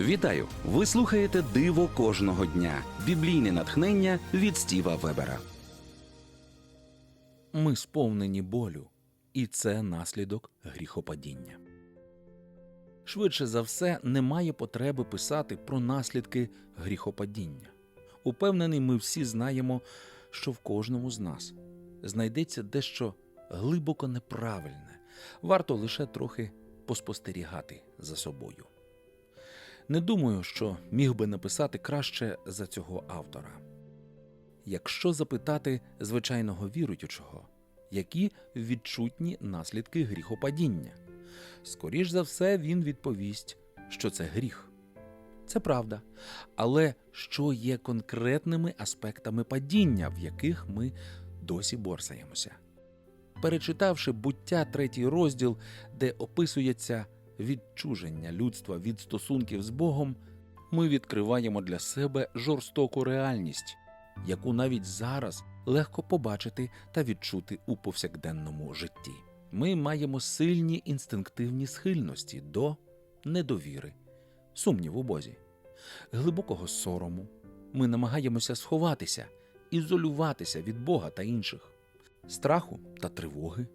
Вітаю! Ви слухаєте Диво кожного дня. Біблійне натхнення від Стіва Вебера. Ми сповнені болю, і це наслідок гріхопадіння. Швидше за все, немає потреби писати про наслідки гріхопадіння. Упевнений, ми всі знаємо, що в кожному з нас знайдеться дещо глибоко неправильне, варто лише трохи поспостерігати за собою. Не думаю, що міг би написати краще за цього автора. Якщо запитати звичайного віруючого, які відчутні наслідки гріхопадіння, скоріш за все він відповість, що це гріх. Це правда. Але що є конкретними аспектами падіння, в яких ми досі борсаємося? Перечитавши буття третій розділ, де описується відчуження людства від стосунків з Богом, ми відкриваємо для себе жорстоку реальність, яку навіть зараз легко побачити та відчути у повсякденному житті. Ми маємо сильні інстинктивні схильності до недовіри, сумніву у Бозі, глибокого сорому. Ми намагаємося сховатися, ізолюватися від Бога та інших, страху та тривоги,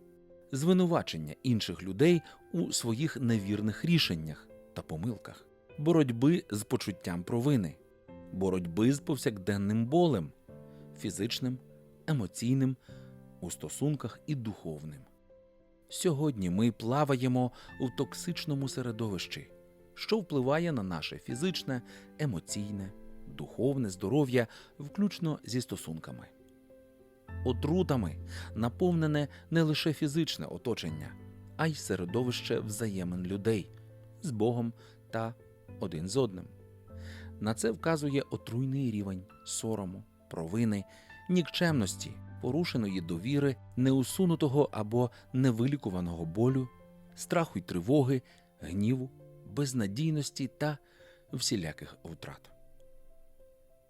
звинувачення інших людей у своїх невірних рішеннях та помилках, боротьби з почуттям провини, боротьби з повсякденним болем, фізичним, емоційним, у стосунках і духовним. Сьогодні ми плаваємо у токсичному середовищі, що впливає на наше фізичне, емоційне, духовне здоров'я, включно зі стосунками. Отрутами наповнене не лише фізичне оточення, а й середовище взаємин людей з Богом та один з одним. На це вказує отруйний рівень сорому, провини, нікчемності, порушеної довіри, неусунутого або невилікуваного болю, страху й тривоги, гніву, безнадійності та всіляких втрат.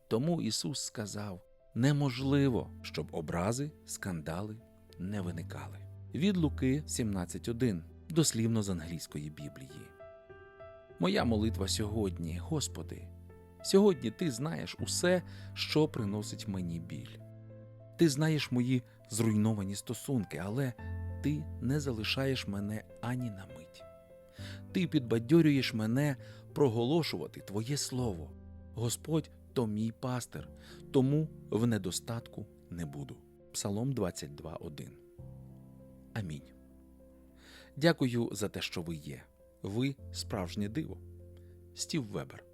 Тому Ісус сказав: неможливо, щоб образи, скандали не виникали. Від Луки 17.1, дослівно з англійської Біблії. Моя молитва сьогодні, Господи, сьогодні Ти знаєш усе, що приносить мені біль. Ти знаєш мої зруйновані стосунки, але ти не залишаєш мене ані на мить. Ти підбадьорюєш мене проголошувати Твоє Слово. Господь то мій пастир, тому в недостатку не буду. Псалом 22.1. Амінь. Дякую за те, що ви є. Ви справжнє диво. Стів Вебер.